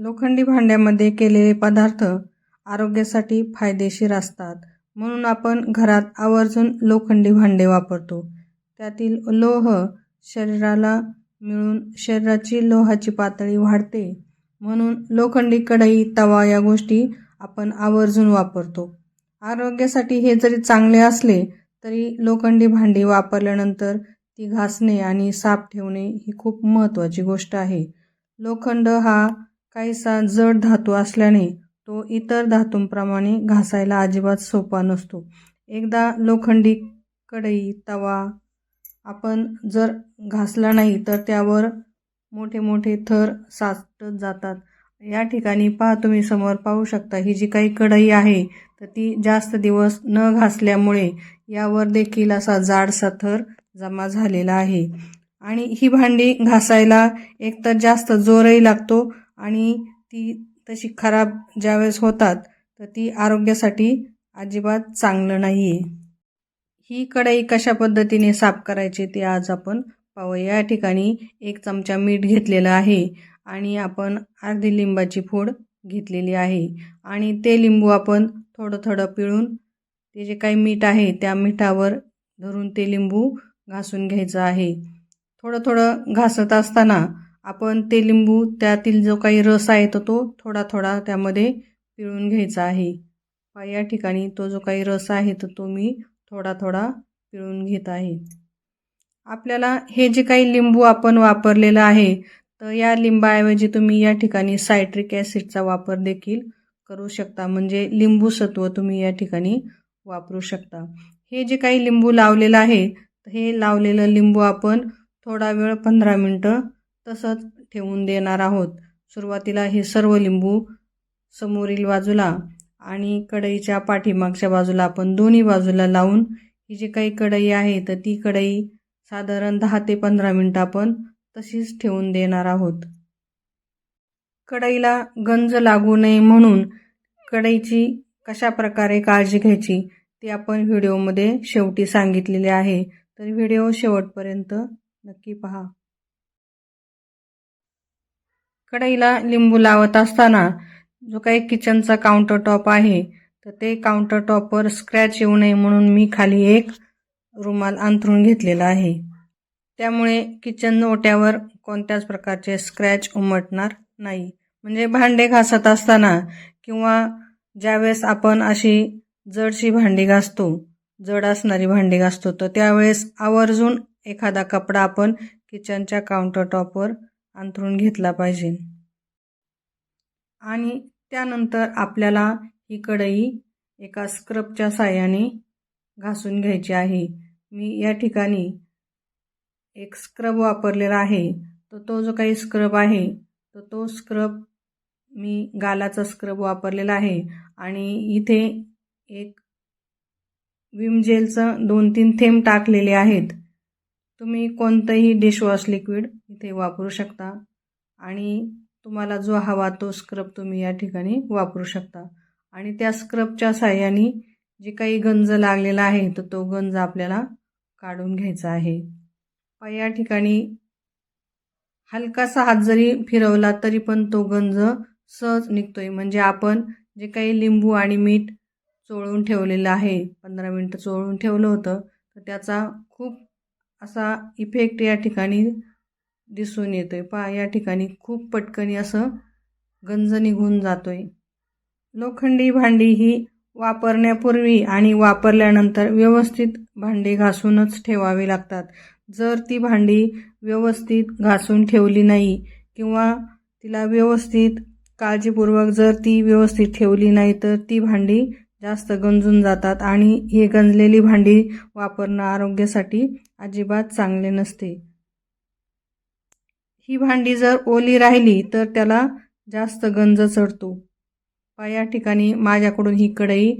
लोखंडी भांड्यामध्ये केलेले पदार्थ आरोग्यासाठी फायदेशीर असतात. म्हणून आपण घरात आवर्जून लोखंडी भांडे वापरतो. त्यातील लोह शरीराला मिळून शरीराची लोहाची पातळी वाढते. म्हणून लोखंडी कढई तवा या गोष्टी आपण आवर्जून वापरतो. आरोग्यासाठी हे जरी चांगले असले तरी लोखंडी भांडी वापरल्यानंतर ती घासणे आणि साफ ठेवणे ही खूप महत्त्वाची गोष्ट आहे. लोखंड हा काहीसा जड धातू असल्याने तो इतर धातूंप्रमाणे घासायला अजिबात सोपा नसतो. एकदा लोखंडी कढई तवा आपण जर घासला नाही तर त्यावर मोठे मोठे थर साचत जातात. या ठिकाणी पहा तुम्ही समोर पाहू शकता ही जी काही कढई आहे तर ती जास्त दिवस न घासल्यामुळे यावर देखील असा जाडसा थर जमा झालेला आहे. आणि ही भांडी घासायला एकतर जास्त जोरही लागतो आणि ती तशी खराब ज्यावेळेस होतात तर ती आरोग्यासाठी अजिबात चांगलं नाही आहे ही कढई कशा पद्धतीने साफ करायची ते आज आपण पाहूया. या ठिकाणी एक चमचा मीठ घेतलेलं आहे आणि आपण अर्धी लिंबाची फोड घेतलेली आहे. आणि ते लिंबू आपण थोडं थोडं पिळून ते जे काही मीठ आहे त्या मिठावर धरून ते लिंबू घासून घ्यायचं आहे. थोडं थोडं घासत असताना आपण ते लिंबू त्यातील जो काही रस आहे तर तो थोडा थोडा त्यामध्ये पिळून घ्यायचा आहे. या ठिकाणी तो जो काही रस आहे तर तो मी थोडा थोडा पिळून घेत आहे. आपल्याला हे जे काही लिंबू आपण वापरलेलं आहे तर या लिंबाऐवजी तुम्ही या ठिकाणी सायट्रिक ॲसिडचा वापर देखील करू शकता. म्हणजे लिंबू सत्व तुम्ही या ठिकाणी वापरू शकता. हे जे काही लिंबू लावलेलं आहे हे लावलेलं लिंबू आपण थोडा वेळ पंधरा मिनटं तसंच ठेवून देणार आहोत. सुरुवातीला हे सर्व लिंबू समोरील बाजूला आणि कढईच्या पाठीमागच्या बाजूला आपण दोन्ही बाजूला लावून ही जी काही कढई आहे तर ती कढई साधारण दहा ते पंधरा मिनटं आपण तशीच ठेवून देणार आहोत. कढईला गंज लागू नये म्हणून कढईची कशा प्रकारे काळजी घ्यायची ते आपण व्हिडिओमध्ये शेवटी सांगितलेले आहे. तर व्हिडिओ शेवटपर्यंत नक्की पहा. कढईला लिंबू लावत असताना जो काही किचनचा काउंटर टॉप आहे तर ते काउंटर टॉपवर स्क्रॅच येऊ नये म्हणून मी खाली एक रुमाल अंथरून घेतलेला आहे. त्यामुळे किचन ओट्यावर कोणत्याच प्रकारचे स्क्रॅच उमटणार नाही. म्हणजे भांडे घासत असताना किंवा ज्यावेळेस आपण अशी जडशी भांडी घासतो जड असणारी भांडी घासतो तर त्यावेळेस आवर्जून एखादा कपडा आपण किचनच्या काउंटर टॉपवर अंथरून घेतला पाहिजे. आणि त्यानंतर आपल्याला ही कढई एका स्क्रबच्या साह्याने घासून घ्यायची आहे. मी या ठिकाणी एक स्क्रब वापरलेला आहे. तर तो जो काही स्क्रब आहे तर तो स्क्रब मी गालाचा स्क्रब वापरलेला आहे. आणि इथे एक विम जेलचं दोन तीन थेंब टाकलेले आहेत. तुम्ही कोणतंही डिशवॉश लिक्विड इथे वापरू शकता. आणि तुम्हाला जो हवा तो स्क्रब तुम्ही या ठिकाणी वापरू शकता. आणि त्या स्क्रबच्या साह्याने जे काही गंज लागलेला आहे तर तो गंज आपल्याला काढून घ्यायचा आहे. या ठिकाणी हलकासा हात जरी फिरवला तरी पण तो गंज सहज निघतोय. म्हणजे आपण जे काही लिंबू आणि मीठ चोळून ठेवलेलं आहे पंधरा मिनटं चोळून ठेवलं होतं तर त्याचा खूप असा इफेक्ट या ठिकाणी दिसून येतो आहे पा या ठिकाणी खूप पटकनी असं गंज निघून जातो आहे लोखंडी भांडी ही वापरण्यापूर्वी आणि वापरल्यानंतर व्यवस्थित भांडी घासूनच ठेवावी लागतात. जर ती भांडी व्यवस्थित घासून ठेवली नाही किंवा तिला व्यवस्थित काळजीपूर्वक जर ती व्यवस्थित ठेवली नाही तर ती भांडी जास्त गंजून जातात आणि ही गंजलेली भांडी वापरणं आरोग्यासाठी अजिबात चांगले नसते. ही भांडी जर ओली राहिली तर त्याला जास्त गंज चढतो. या ठिकाणी माझ्याकडून ही कढई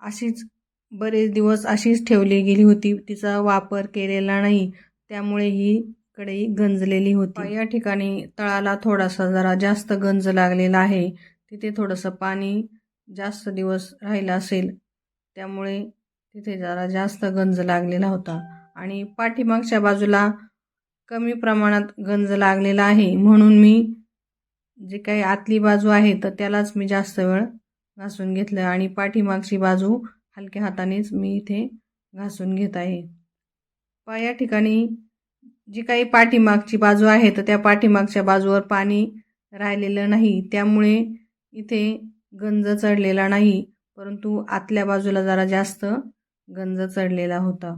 अशीच बरेच दिवस अशीच ठेवली गेली होती. तिचा वापर केलेला नाही त्यामुळे ही कढई गंजलेली होती. या ठिकाणी तळाला थोडासा जरा जास्त गंज लागलेला आहे. तिथे थोडंसं पाणी जास्त दिवस राहिला असेल त्यामुळे तिथे जरा जास्त गंज लागलेला होता. आणि पाठीमागच्या बाजूला कमी प्रमाणात गंज लागलेला आहे. म्हणून मी जे काही आतली बाजू आहे तर त्यालाच मी जास्त वेळ घासून घेतलं आणि पाठीमागची बाजू हलक्या हातानेच मी इथे घासून घेत आहे. पा या ठिकाणी जी काही पाठीमागची बाजू आहे तर त्या पाठीमागच्या बाजूवर पाणी राहिलेलं नाही. त्यामुळे इथे गंज चढलेला नाही परंतु आतल्या बाजूला जरा जास्त गंज चढलेला होता.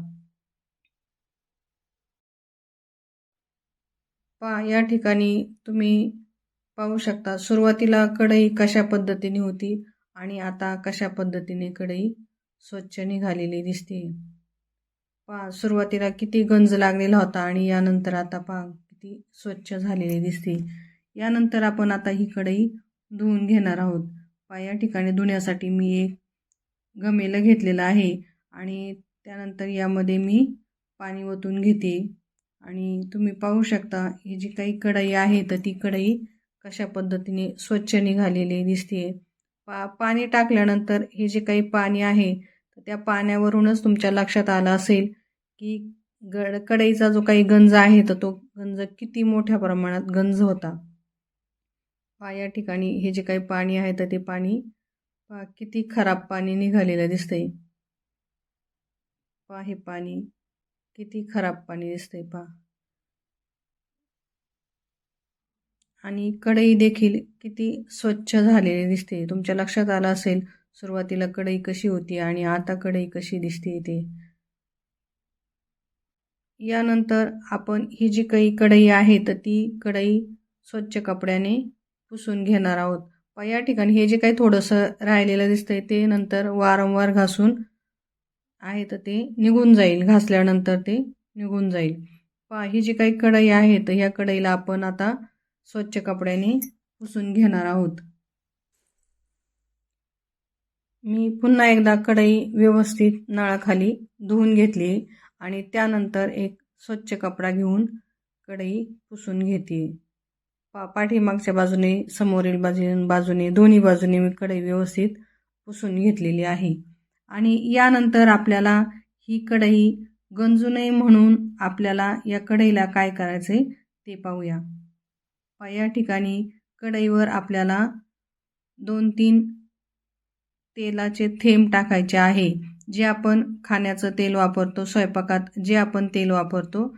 पा या ठिकाणी तुम्ही पाहू शकता सुरुवातीला कढई कशा पद्धतीने होती आणि आता कशा पद्धतीने कढई स्वच्छ निघालेली दिसते. पा सुरुवातीला किती गंज लागलेला होता आणि यानंतर आता पा किती स्वच्छ झालेली दिसते. यानंतर आपण आता ही कढई धुवून घेणार आहोत. पाया या ठिकाणी धुण्यासाठी मी एक गमेलं घेतलेलं आहे आणि त्यानंतर यामध्ये मी पाणी ओतून घेते. आणि तुम्ही पाहू शकता ही जी काही कढई आहे तर ती कढई कशा पद्धतीने स्वच्छ निघालेली दिसते पा पाणी टाकल्यानंतर हे जे काही पाणी आहे तर त्या पाण्यावरूनच तुमच्या लक्षात आलं असेल की गड कढईचा जो काही गंज आहे तर तो गंज किती मोठ्या प्रमाणात गंज होता. पा या ठिकाणी हे जे काही पाणी आहे तर ते पाणी पा किती खराब पाणी निघालेलं दिसतंय. पा हे पाणी किती खराब पाणी दिसतंय पा. आणि कढई देखील किती स्वच्छ झालेली दिसते. तुमच्या लक्षात आलं असेल सुरुवातीला कढई कशी होती आणि आता कढई कशी दिसते ते यानंतर आपण ही जी काही कढई आहे तर ती कढई स्वच्छ कपड्याने पुसून घेणार आहोत. प या ठिकाणी हे जे काही थोडंसं राहिलेलं दिसतंय ते नंतर वारंवार घासून आहे तर ते निघून जाईल. घासल्यानंतर ते निघून जाईल. पा ही जी काही कढई आहे तर ह्या कढईला आपण आता स्वच्छ कपड्याने पुसून घेणार आहोत. मी पुन्हा एकदा कढई व्यवस्थित नळाखाली धुवून घेतली आणि त्यानंतर एक स्वच्छ कपडा घेऊन कढई पुसून घेते. पा पाठीमागच्या बाजूने समोरील बाजू बाजूने दोन्ही बाजूने मी कढई व्यवस्थित पुसून घेतलेली आहे. आणि यानंतर आपल्याला ही कढई गंजू नये म्हणून आपल्याला या कढईला काय करायचे ते पाहूया. या ठिकाणी कढईवर आपल्याला दोन तीन तेलाचे थेंब टाकायचे आहे. जे आपण खाण्याचं तेल वापरतो स्वयंपाकात जे आपण तेल वापरतो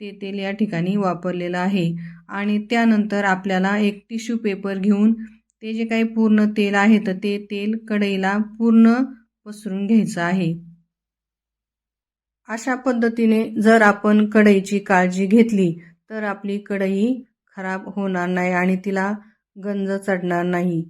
ते तेल या ठिकाणी वापरलेलं आहे. आणि त्यानंतर आपल्याला एक टिश्यू पेपर घेऊन ते जे काही पूर्ण तेल आहे तर ते तेल कढईला पूर्ण पसरून घ्यायचं आहे. अशा पद्धतीने जर आपण कढईची काळजी घेतली तर आपली कढई खराब होणार नाही आणि तिला गंज चढणार नाही.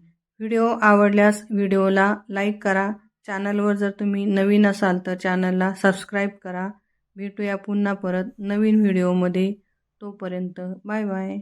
व्हिडिओ आवडल्यास व्हिडिओला लाईक करा. चॅनलवर जर तुम्ही नवीन असाल तर चॅनलला सबस्क्राईब करा. भेटूया पुन्हा परत नवीन व्हिडिओमध्ये. तोपर्यंत बाय बाय